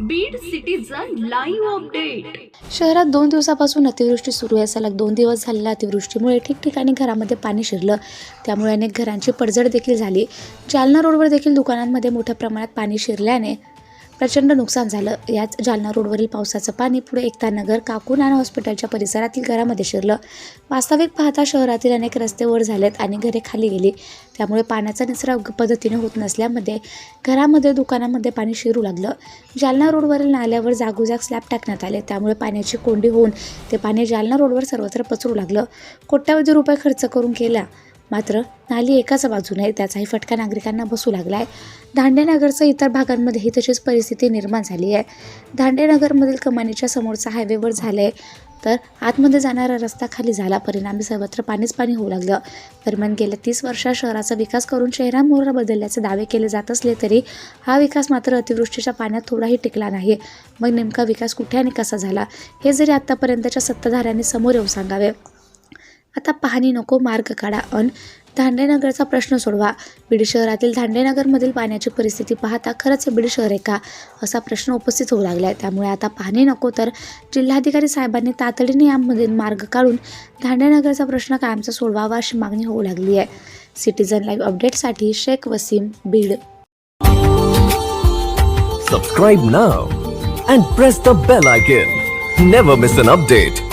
Beed citizen live update शहरात दोन दिवसापासून अतिवृष्टी सुरू आहे. सलग दोन दिवस झालेल्या अतिवृष्टीमुळे ठिकठिकाणी घरामध्ये पाणी शिरलं. त्यामुळे अनेक घरांची पडझड देखील झाली. जालना रोडवर देखील दुकानांमध्ये मोठ्या प्रमाणात पाणी शिरल्याने प्रचंड नुकसान झालं. याच जालना रोडवरील पावसाचं पाणी पुढे एकतानगर आणि हॉस्पिटलच्या परिसरातील घरामध्ये शिरलं. वास्तविक पाहता शहरातील अनेक रस्ते वर झालेत आणि घरे खाली गेली. त्यामुळे पाण्याचा निचरा पद्धतीने होत नसल्यामध्ये घरामध्ये दुकानामध्ये पाणी शिरू लागलं. जालना रोडवरील नाल्यावर जागोजाग स्लॅब टाकण्यात आले. त्यामुळे पाण्याची कोंडी होऊन ते पाणी जालना रोडवर सर्वत्र पसरू लागलं. कोट्यावधी रुपये खर्च करून केला. मात्र नाली एकाच बाजूने त्याचाही फटका नागरिकांना बसू लागला आहे दांडेनगरसह इतर भागांमध्येही तशीच परिस्थिती निर्माण झाली आहे. दांडेनगरमधील कमानीच्या समोरचा हायवेवर झाले तर आतमध्ये जाणारा रस्ता खाली झाला. परिणामी सर्वत्र पाणीच पाणी होऊ लागलं. दरम्यान गेल्या तीस वर्षात शहराचा विकास करून चेहरा बदलल्याचे दावे केले जात असले तरी हा विकास मात्र अतिवृष्टीच्या पाण्यात थोडाही टिकला नाही. मग नेमका विकास कुठे आणि कसा झाला? हे जरी आत्तापर्यंतच्या सत्ताधाऱ्यांनी समोर येऊन सांगावे. आता पाहणी नको मार्ग काढा. अन धांडेनगरचा प्रश्न सोडवा. बीड शहरातील धांडेनगरमधील पाण्याची परिस्थिती पाहता खरंच बीड शहर आहे का? असा प्रश्न उपस्थित होऊ लागला आहे त्यामुळे आता पाहणी नको तर जिल्हाधिकारी साहेबांनी तातडीने यामध्ये मार्ग काढून धांडेनगरचा प्रश्न कायमचा सोडवावा अशी मागणी होऊ लागली आहे. सिटीजन लाईव्ह अपडेटसाठी Shaikh Waseem Beed. Subscribe now and press the bell icon never miss an update